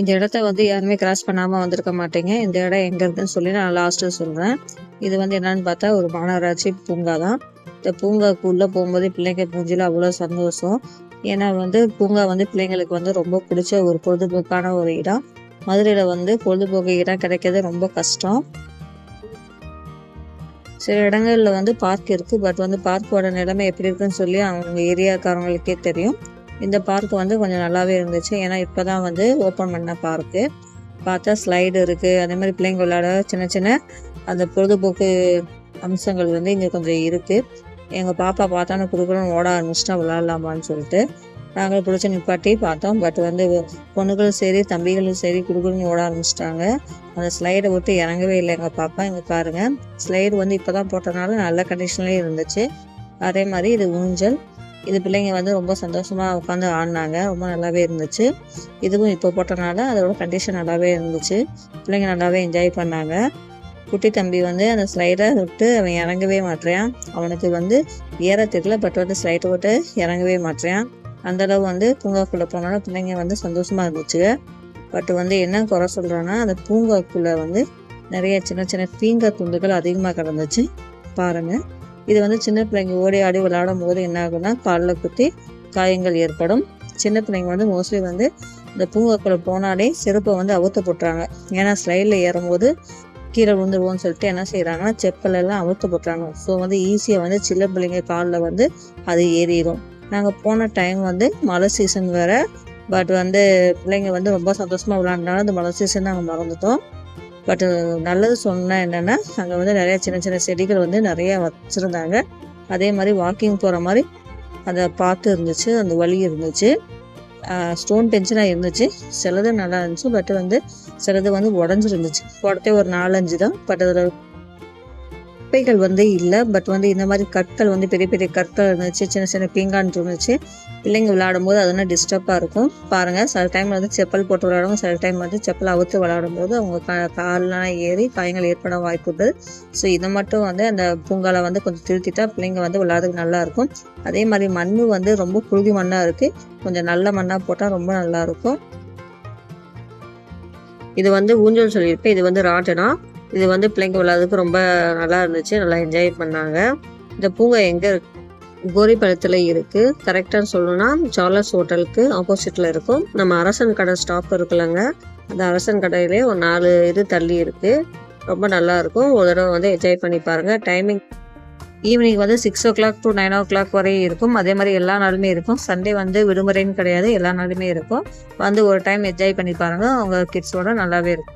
இந்த இடத்த வந்து யாருமே கிராஸ் பண்ணாமல் வந்திருக்க மாட்டீங்க. இந்த இடம் எங்கே இருக்குன்னு சொல்லி நான் லாஸ்ட்டு சொல்கிறேன் இது வந்து என்னன்னு பார்த்தா ஒரு மாநகராட்சி பூங்கா தான். இந்த பூங்காக்குள்ளே போகும்போது பிள்ளைங்க பூஞ்சில் அவ்வளோ சந்தோஷம். ஏன்னா வந்து பூங்கா வந்து பிள்ளைங்களுக்கு வந்து ரொம்ப பிடிச்ச ஒரு பொழுதுபோக்கான ஒரு இடம். மதுரையில் வந்து பொழுதுபோக்கு இடம் கிடைக்கிறது ரொம்ப கஷ்டம். சில இடங்களில் வந்து பார்க் இருக்குது பட் வந்து பார்க்கோட நிலைமை எப்படி இருக்குன்னு சொல்லி அவங்க ஏரியாக்காரங்களுக்கே தெரியும். இந்த பார்க் வந்து கொஞ்சம் நல்லாவே இருந்துச்சு. ஏன்னா இப்போதான் வந்து ஓப்பன் பண்ண பார்க்கு பார்த்தா ஸ்லைடு இருக்குது அதே மாதிரி பிள்ளைங்க விளையாட சின்ன சின்ன அந்த பொழுதுபோக்கு அம்சங்கள் வந்து இங்கே கொஞ்சம் இருக்குது எங்கள் பாப்பா பார்த்தாலும் கொடுக்குறோம் ஓட ஆரம்பிச்சிட்டா விளாட்லாமான்னு சொல்லிட்டு நாங்கள் பிடிச்ச நிப்பாட்டி பார்த்தோம். பட் வந்து பொண்ணுகளும் சரி தம்பிகளும் சரி குடுகுடுன்னு ஓட ஆரம்பிச்சிட்டாங்க. அந்த ஸ்லைடை விட்டு இறங்கவே இல்லை எங்கள் பாப்பா. இங்கே பாருங்க. ஸ்லைடு வந்து இப்போ தான் போட்டனால நல்ல கண்டிஷன்லேயே இருந்துச்சு. அதே மாதிரி இது ஊஞ்சல். இது பிள்ளைங்க வந்து ரொம்ப சந்தோஷமாக உட்காந்து ஆடினாங்க. ரொம்ப நல்லாவே இருந்துச்சு. இதுவும் இப்போ போட்டனால அதோட கண்டிஷன் நல்லாவே இருந்துச்சு. பிள்ளைங்க நல்லாவே என்ஜாய் பண்ணாங்க. குட்டி தம்பி வந்து அந்த ஸ்லைடை விட்டு அவன் இறங்கவே மாட்டேறான் அவனுக்கு வந்து ஏற தெரியல பட் வந்து ஸ்லைடை விட்டு இறங்கவே மாட்டேறான் அந்தளவு வந்து பூங்காக்குள்ளே போனாலும் பிள்ளைங்க வந்து சந்தோஷமாக இருந்துச்சு. பட் வந்து என்ன குறை சொல்கிறேன்னா அந்த பூங்காக்குள்ளே வந்து நிறைய சின்ன சின்ன பீங்கா துண்டுகள் அதிகமாக கிடந்துச்சு. பாருங்கள் இது வந்து சின்ன பிள்ளைங்க ஓடி ஆடி விளையாடும் போது என்ன ஆகும்னா காலில் குத்தி காயங்கள் ஏற்படும். சின்ன பிள்ளைங்க வந்து மோஸ்ட்லி வந்து இந்த பூங்காக்குள்ளே போனாலே செருப்பை வந்து அவுத்து போட்டுறாங்க. ஏன்னா ஸ்லைடில் ஏறும்போது கீழே விழுந்துருவோம்னு சொல்லிட்டு என்ன செய்கிறாங்கன்னா செப்பல் எல்லாம் அவுத்து போட்டுறாங்க. ஸோ வந்து ஈஸியாக வந்து சின்ன பிள்ளைங்க காலில் வந்து அது ஏறிடும் நாங்கள் போன டைம் வந்து மழை சீசன் வேறு. பட் வந்து பிள்ளைங்க வந்து ரொம்ப சந்தோஷமாக விளாண்டாலும் அந்த மழை சீசன் நாங்கள் மறந்துட்டோம். பட் uh, நல்லது சொன்னால் என்னென்னா அங்கே வந்து நிறைய சின்ன சின்ன செடிகள் வந்து நிறைய வச்சுருந்தாங்க. அதே மாதிரி வாக்கிங் போகிற மாதிரி அதை பார்த்து இருந்துச்சு அந்த வழி இருந்துச்சு. ஸ்டோன் பென்ஷனாக இருந்துச்சு. சிலது நல்லா இருந்துச்சு. பட் வந்து சிலது வந்து உடஞ்சிருந்துச்சு. உடத்தே ஒரு நாலஞ்சு தான். பட் அதில் குப்பைகள் வந்து இல்லை பட் வந்து இந்த மாதிரி கற்கள் வந்து பெரிய பெரிய கற்கள் இருந்துச்சு சின்ன சின்ன பீங்கான் இருந்துச்சு. பிள்ளைங்க விளையாடும் போது அதெல்லாம் டிஸ்டர்பாக இருக்கும். பாருங்கள் சில டைம் வந்து செப்பல் போட்டு விளையாடுவோம் சில டைம் வந்து செப்பல் அவுத்து விளையாடும் போது அவங்க கா கால்லாம் ஏறி காயங்கள் ஏற்பட வாய்ப்புகள். ஸோ இதை மட்டும் வந்து அந்த பூங்கால வந்து கொஞ்சம் திருத்திட்டா பிள்ளைங்க வந்து விளையாடுறதுக்கு நல்லாயிருக்கும் அதே மாதிரி மண் வந்து ரொம்ப புழுதி மண்ணாக இருக்குது கொஞ்சம் நல்ல மண்ணாக போட்டால் ரொம்ப நல்லாயிருக்கும் இது வந்து ஊஞ்சல் சொல்லியிருப்பேன் இது வந்து ராட்டுனா இது வந்து பிள்ளைங்க விளையாடுறதுக்கு ரொம்ப நல்லா இருந்துச்சு. நல்லா என்ஜாய் பண்ணாங்க. இந்த பூங்கா எங்கே கோரிப்பழத்தில் இருக்குது கரெக்டாக சொல்லணும்னா சார்லஸ் ஹோட்டலுக்கு ஆப்போசிட்டில் இருக்கும். நம்ம அரசன் கடை ஸ்டாப் இருக்குல்லங்க. அந்த அரசன் கடையிலே ஒரு நாலு இது தள்ளி இருக்குது ரொம்ப நல்லா இருக்கும். ஒரு தடவை வந்து என்ஜாய் பண்ணி பாருங்கள் டைமிங் ஈவினிங் வந்து six o'clock to nine o'clock வரை இருக்கும். அதே மாதிரி எல்லா நாளுமே இருக்கும். சண்டே வந்து விடுமுறைன்னு கிடையாது. எல்லா நாளுமே இருக்கும். வந்து ஒரு டைம் என்ஜாய் பண்ணி பாருங்கள் அவங்க கிட்ஸோட நல்லாவே இருக்கும்.